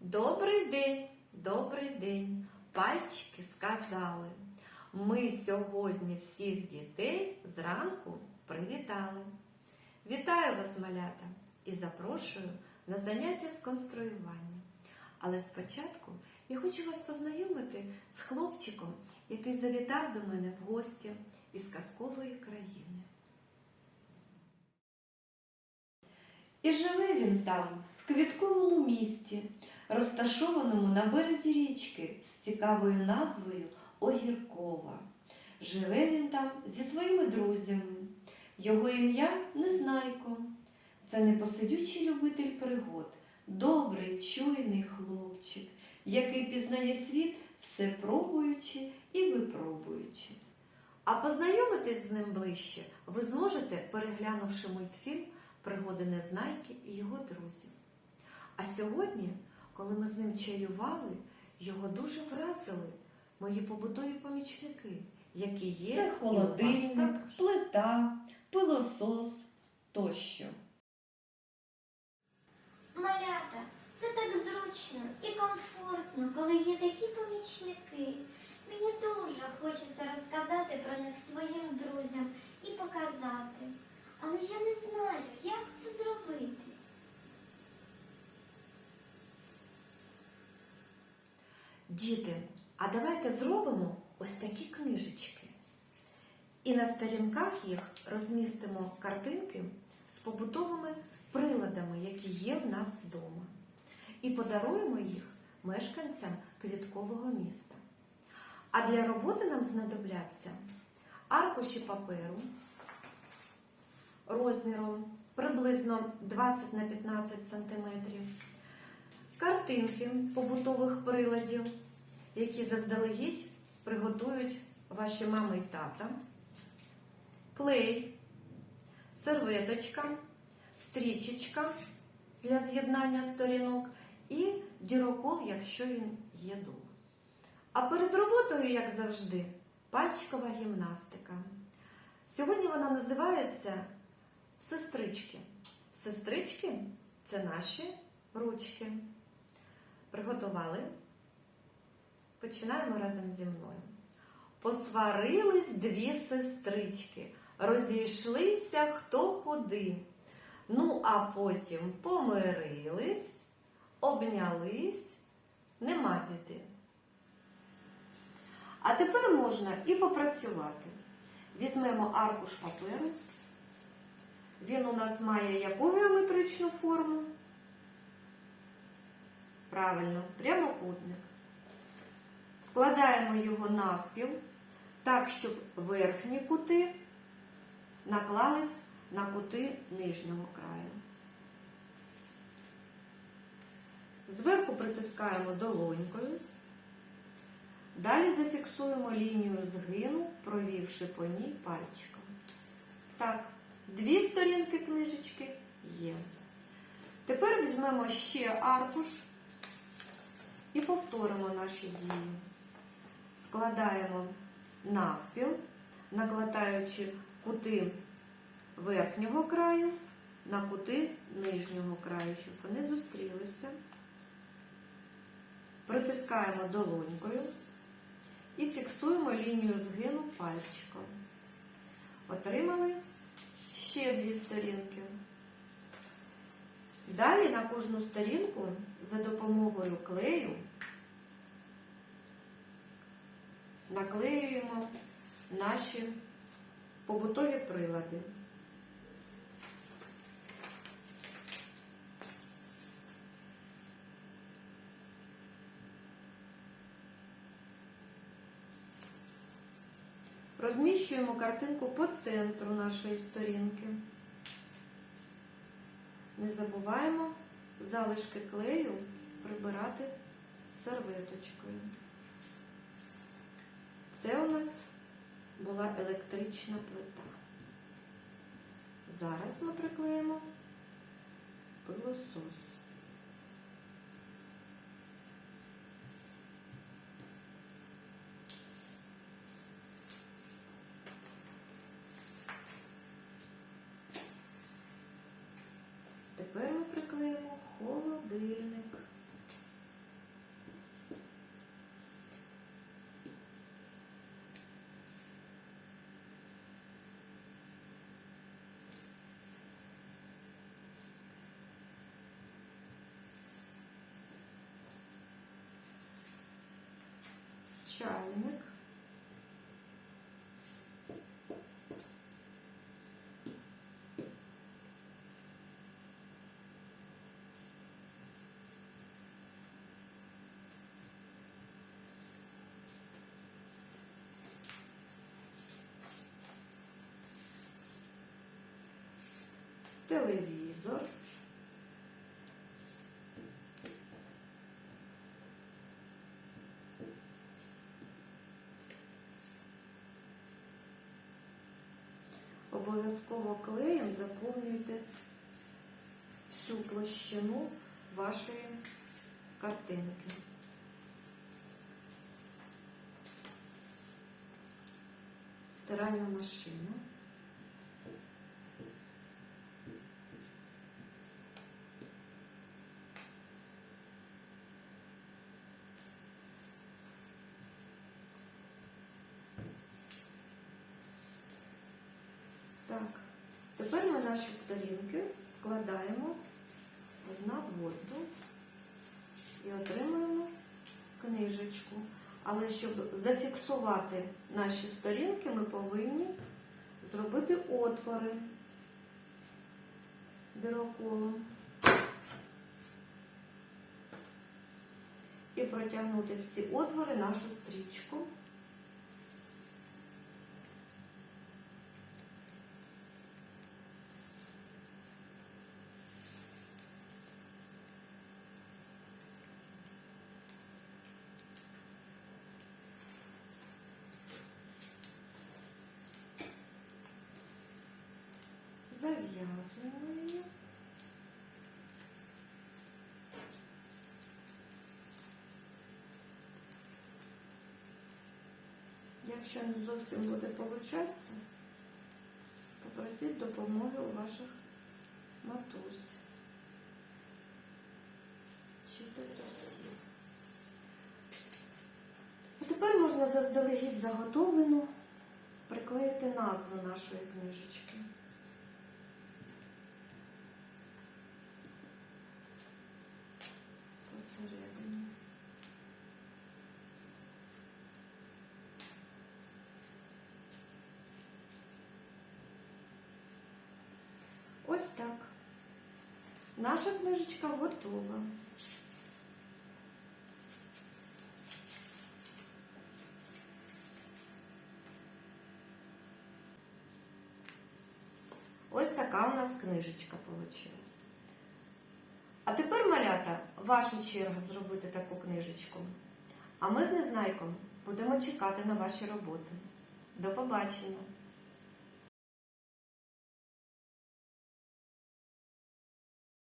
Добрий день, добрий день. Пальчики сказали. Ми сьогодні всіх дітей зранку привітали. Вітаю вас, малята, і запрошую на заняття з конструювання. Але спочатку я хочу вас познайомити з хлопчиком, який завітав до мене в гості із казкової країни. І живе він там, в квітковому місті, розташованому на березі річки з цікавою назвою Огіркова. Живе він там зі своїми друзями. Його ім'я Незнайко. Це непосидючий любитель пригод, добрий, чуйний хлопчик, який пізнає світ, все пробуючи і випробуючи. А познайомитись з ним ближче ви зможете, переглянувши мультфільм Пригоди Незнайки і його друзів. А сьогодні, коли ми з ним чаювали, його дуже вразили мої побутові помічники, які є Це холодильник, плита, пилосос тощо. Малята, це так зручно і комфортно, коли є такі помічники. Мені дуже хочеться розказати про них своїм друзям і показати. Але я не знаю, як це зробити. Діти, а давайте зробимо ось такі книжечки. І на сторінках їх розмістимо картинки з побутовими приладами, які є в нас вдома. І подаруємо їх мешканцям квіткового міста. А для роботи нам знадобляться аркуші паперу розміром приблизно 20 на 15 см, картинки побутових приладів, які заздалегідь приготують ваші мами і тата, клей, серветочка, стрічечка для з'єднання сторінок і дірокол, якщо він є дома. А перед роботою, як завжди, пальчикова гімнастика. Сьогодні вона називається сестрички. Сестрички це наші ручки. Приготували? Починаємо разом зі мною. Посварились дві сестрички, розійшлися хто куди. Ну, а потім помирились, обнялись, нема біди. А тепер можна і попрацювати. Візьмемо аркуш паперу. Він у нас має яку геометричну форму? Правильно, прямокутник. Складаємо його навпіл так, щоб верхні кути наклались на кути нижнього краю. Зверху притискаємо долонькою. Далі зафіксуємо лінію згину, провівши по ній пальчиком. Так, дві сторінки книжечки є. Тепер візьмемо ще аркуш і повторимо наші дії. Складаємо навпіл, накладаючи кути верхнього краю на кути нижнього краю, щоб вони зустрілися. Притискаємо долонькою і фіксуємо лінію згину пальчиком. Отримали ще дві сторінки. Далі на кожну сторінку за допомогою клею наклеюємо наші побутові прилади. Розміщуємо картинку по центру нашої сторінки. Не забуваємо залишки клею прибирати серветочкою. Це у нас була електрична плита. Зараз ми приклеїмо пилосос. тепер ми приклеїмо холодильник. Чайник. Телевізор. Обов'язково клеєм заповнюйте всю площину вашої картинки. Стиральна машина. Так, тепер ми наші сторінки вкладаємо одна в одну і отримуємо книжечку. Але щоб зафіксувати наші сторінки, ми повинні зробити отвори дироколом і протягнути в ці отвори нашу стрічку. Зав'язуємо її. Якщо не зовсім буде получатися, попросіть допомоги у ваших матусь чи дідусів. А тепер можна заздалегідь заготовлену приклеїти назву нашої книжечки. Посередині. Ось так. Наша книжечка готова. Ось така у нас книжечка вийшла. А тепер, малята, ваша черга зробити таку книжечку. А ми з Незнайком будемо чекати на ваші роботи. До побачення!